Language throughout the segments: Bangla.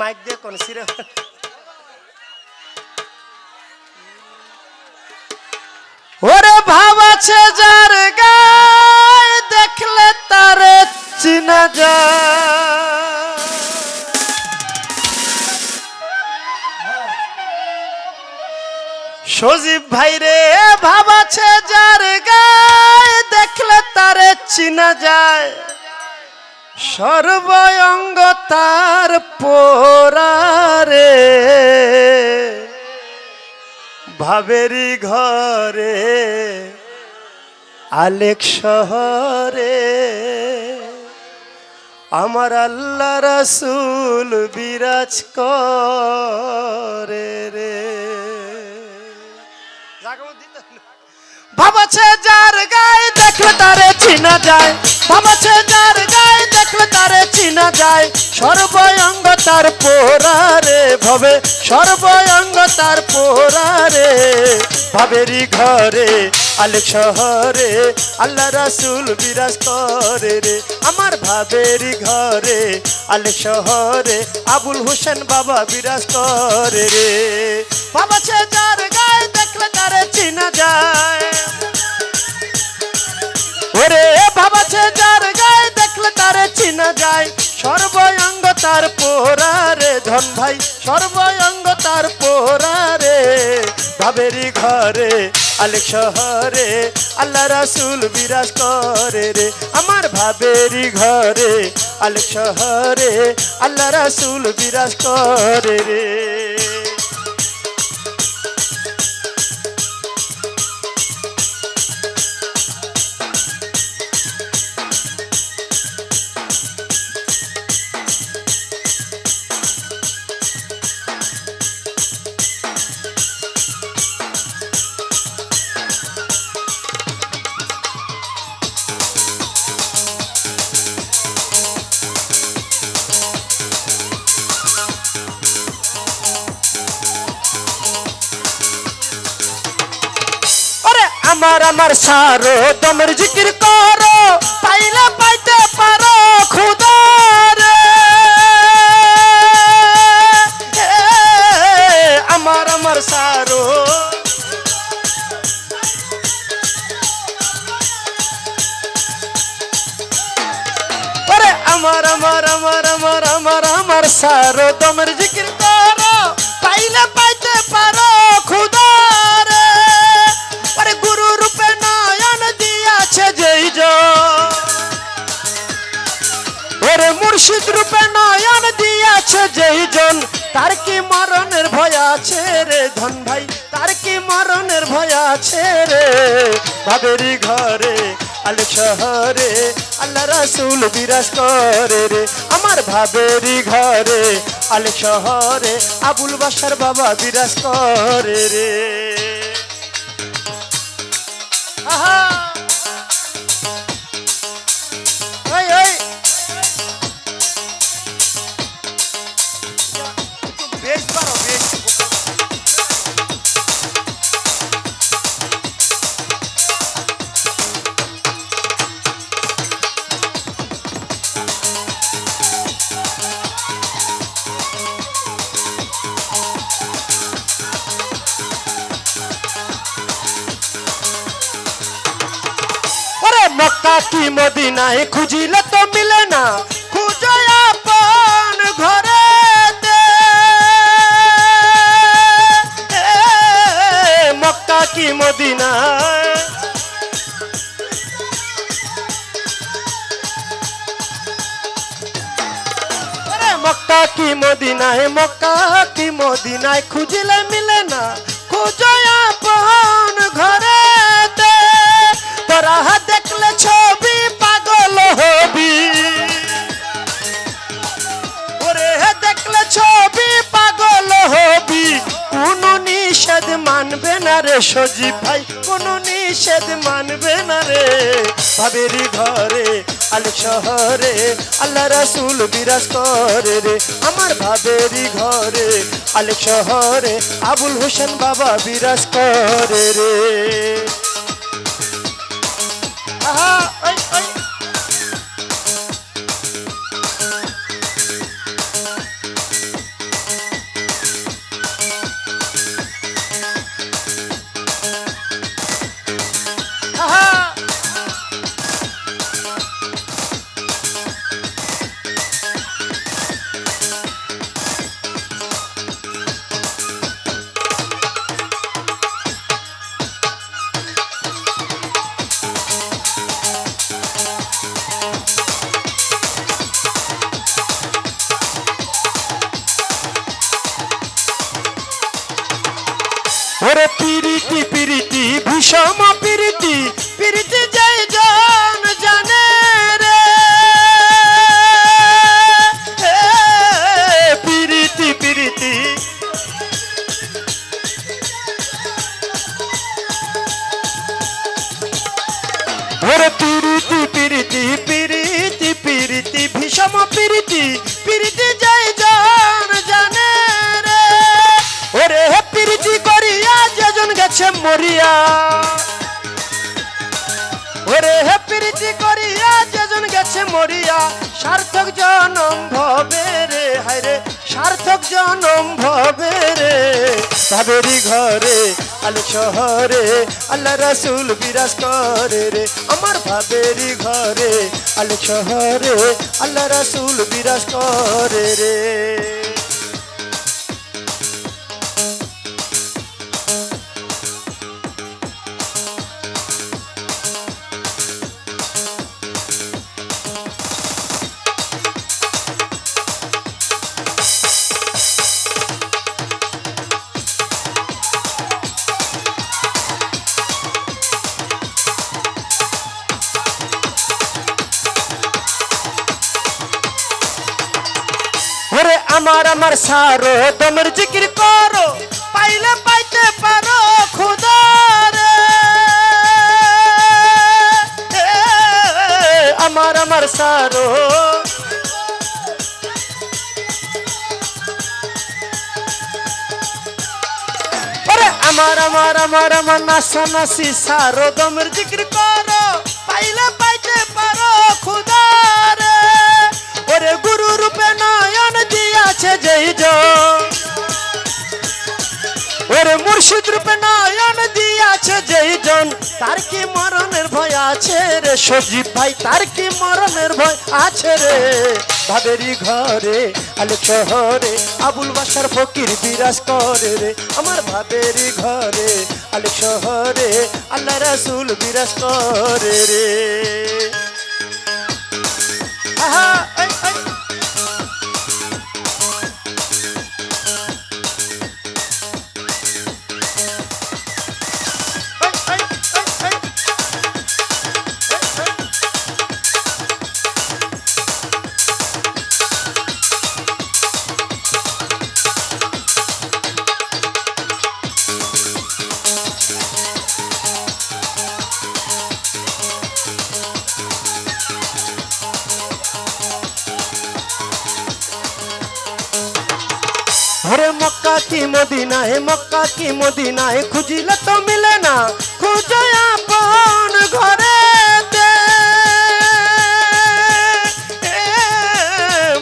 মাইক দিয়ে কোন সিরে ওরে ভাব আছে যার গায় দেখলে তারে চিনা যায়। সজীব ভাই রে ভাব আছে যার গায় দেখলে তারে চিনা যায়। সর্বঙ্গ তার পোরারে ভাবেরি ঘরে, আলেক শহরে। আমার আল্লাহ রাসূল বিরাজ করে রে। ভাবাছে যার গায়ে দেখলে তারে চিনা যায়। ভাবাছে যায় সর্বঙ্গ তার পোরারে ভবে সর্বঙ্গ তার পোরারে ভাবেরি ঘরে আলেক শহরে, আল্লাহ রাসূল বিরাজ করে রে। আমার ভাবেরি ঘরে আলেক শহরে, আবুল হোসেন বাবা বিরাজ করে রে। ভাবাছে যার গায়ে দেখলে তারে চিনা যায়। ওরে ভাবাছে যার ধন ভাই, সর্বাঙ্গ তার পোরারে ভাবেরি ঘরে, আলেক শহরে, আল্লাহ রাসুল বিরাজ করে রে। আমার ভাবেরি ঘরে, আলেক শহরে, আল্লাহ রাসুল বিরাজ করে রে। আমার আমার সারো দমের জিকির করো, পাইলে পাইতে পারো খুদারে আমার আমার সারো। আমার আমার আমার আমার আমার আমার সারো দমের জিকির করো তার কি মরণের ভয় আছে রে ধন ভাই? তার কি মরণের ভয় আছে রে? ভাবেরি ঘরে, আলে শহরে, আল্লাহ রাসুল বিরাজ করে রে। আমার ভাবেরি ঘরে, আলে শহরে, আবুল বাসার বাবা বিরাজ করে রে। আহা! ওরে মক্কা কি মদিনায় খুঁজিলে তো মিলে না খুঁজো আপন ঘরে মক্কা কি মদিনায় ওরে মক্কা কি মদিনায় মক্কা কি মদিনায় খুঁজিলে মিলে না খুঁজো আপন ঘরে তোরা মানবে না রে সজীব ভাই, কোন নিষেধ মানবে না রে। ভাবেরি ঘরে আল শহরে, আল্লাহ রাসুল বিরাজ করে রে। আমার ভাবেরি ঘরে আল শহরে, আবুল হোসেন বাবা বিরাজ করে রে। ওরে পিরিতি ওরে হে প্রীতি করিয়া, যেজন গেছে মরিয়া, সার্থক জনম ভবে রে হায়রে সার্থক জনম ভবে রে। ভাবেরি ঘরে, আলো শহরে, আল্লাহ রাসুল বিরাজ করে রে। আমার ভাবেরি ঘরে, আলো শহরে, আল্লাহ রাসুল বিরাজ করে রে। সারো দমের জিকির করো, পাইলে পাইতে পারো খুদারে আমার আমার সারো। আমার আমার আমার আমার নাসা নাসি সারো দমের জিকির করো। সজীব ভাই তার কি মরণের ভয় আছে রে? ভাবেরি ঘরে আলে শহরে আবুল বাসার ফকির বিরাজ করে রে। আমার ভাবেরি ঘরে আলে শহরে আল্লাহ রাসুল বিরাজ করে রে। আহা, मक्का की मदीना है, मक्का की मदीना है, खुजिल तो मिले ना, खुजया अपन घरे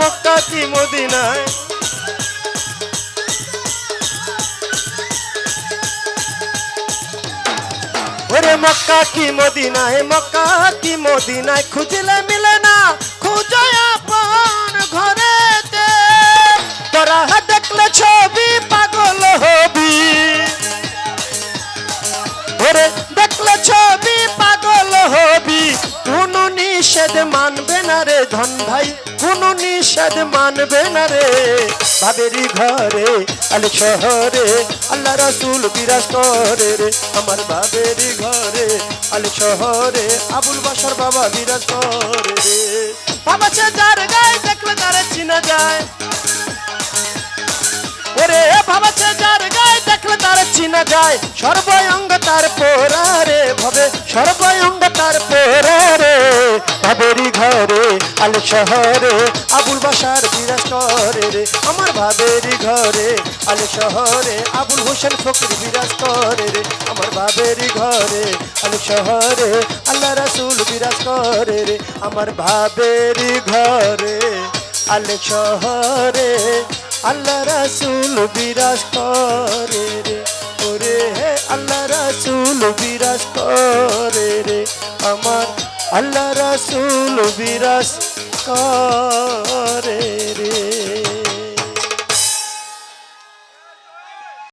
मक्का की मदीना है। मक्का की मदीना है, मक्का की मदीना है, खुजले मिले ना खुजो মানবে না রে? ভাবেরি ঘরে, আলে শহরে, আল্লাহ রসুল বিরাজ করে রে। আমার বাবেরি ঘরে, আলে শহরে, আবুল বাসার বাবা বিরাজ করে রে। বাবা সে যার গায়ে দেখলে তারে চিনা যায়। ওরে ভাবাতে যার গায়ে দেখলে তার চিনা যায়। তার পোরারে ভবে সর্বঙ্গ তার ভাবেরি ঘরে আলে শহরে, আবুল বাসার বিরাজ করে রে, আমার ভাবেরি ঘরে। আলে শহরে, আবুল হোসেন ফকির বিরাজ করে রে, আমার ভাবেরি ঘরে। আলে শহরে, আল্লাহ রাসুল বিরাজ করে রে, আমার ভাবেরি ঘরে। আলে শহরে, আল্লাহ রাসুল বিরাজ করে রে, ওরে হে আল্লাহ রাসুল বিরাজ করে রে, আমার আল্লাহ রাসুল বিরাজ করে।